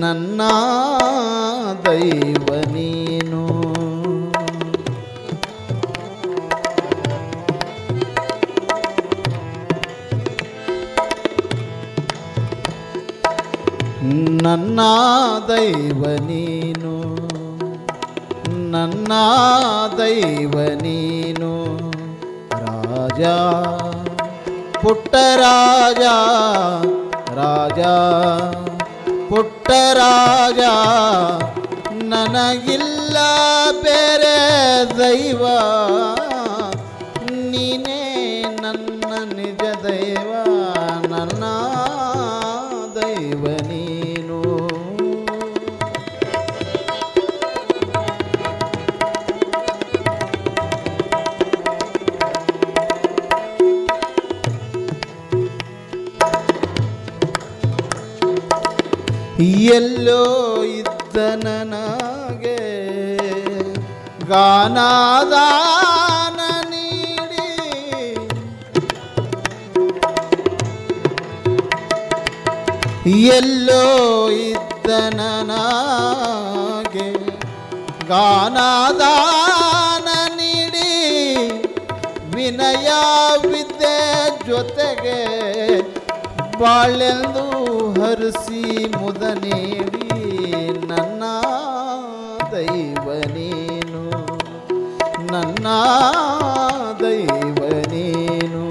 ನನ್ನ ದೈವ ನೀನು. ನನ್ನ ದೈವ ನೀನು. ನನ್ನ ದೈವ ನೀನು. ರಾಜ ಪುಟ್ಟ ರಾಜ ರಾಜ ಪುಟ್ಟ ರಾಜ ನನಗಿಲ್ಲ ಬೇರೆ ದೈವ. ನೀನೇ ನನ್ನ ನಿಜ ದೈವ ನನ್ನ ದೈವ ಎಲ್ಲೋ ಇದ್ದ ನನಗೆ ಗಾನಾದಾನ ನೀಡಿ. ಎಲ್ಲೋ ಇದ್ದ ನನಗೆ ಗಾನದಾನ ನೀಡಿ. ವಿನಯ ವಿದ್ಯೆ ಜೊತೆಗೆ ಬಾಳೆಂದು ಹರಿಸಿ ಮುದ ನೀಡಿ ನನ್ನ ದೈವ ನೀನು ನನ್ನ ದೈವ ನೀನು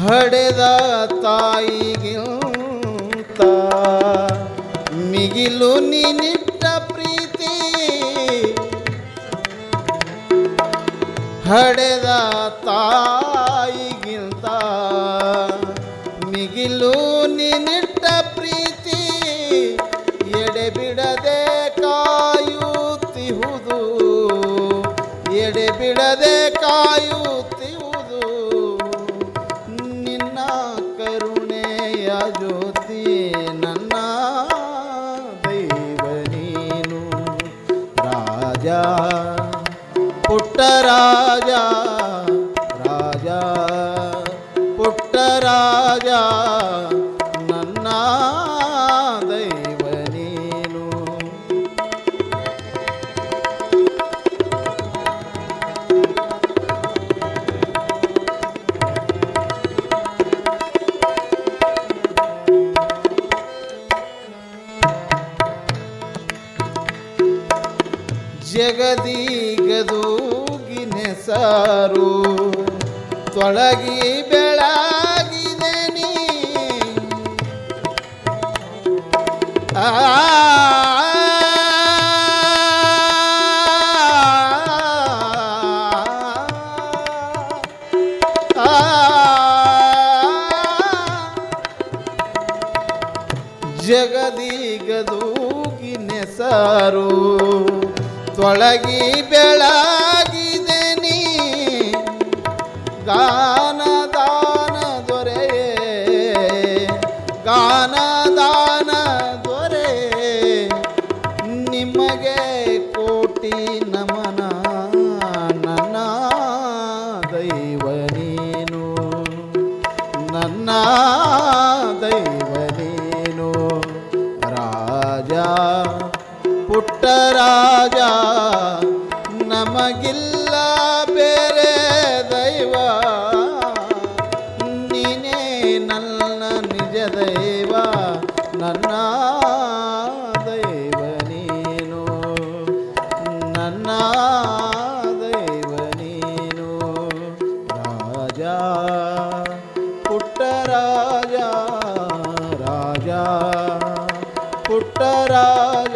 ಹಡೆದ ತಾಯಿಗಿಂತ ಮಿಗಿಲು ನಿನ್ನಿಟ್ಟ ಪ್ರೀತಿ. ಹಡೆದ ತಾಯಿಗಿಂತ ಮಿಗಿಲು ನಿನ್ನಿಟ್ಟ ಪ್ರೀತಿ. ಎಡೆ ಬಿಡದೆ ಕಾಯುತ್ತಿಹುದು. ಎಡೆ ಬಿಡದೆ ಪುಟ್ಟ ರಾಜ ರಾಜ ಪುಟ್ಟ ರಾಜ ನನ್ನ ದೈವ ನೀನು ಜಗದಿಗದೂಗಿನೆಸರು ತೊಳಗಿ ಬೆಳಗಿದೆ ನೀ ಆ ಜಗದಿಗದೂಗಿ ನೆಸರು ತೊಳಗಿ ನೀ ಗಾನದಾನ ದೊರೆಯೇ. ಗಾನದಾನ ದೊರೆ ನಿಮಗೆ ಕೋಟಿ ನಮನ, ನನ್ನ ದೈವ ನೀನು. ನನ್ನ ದೈವ ನೀನು. ರಾಜ, ಪುಟ್ಟ ದೈವ ನನ್ನ ದೈವ ನೀನು. ನನ್ನ ದೈವ ನೀನು. ರಾಜ ಪುಟ್ಟ ರಾಜ ರಾಜ ಪುಟ್ಟ ರಾಜ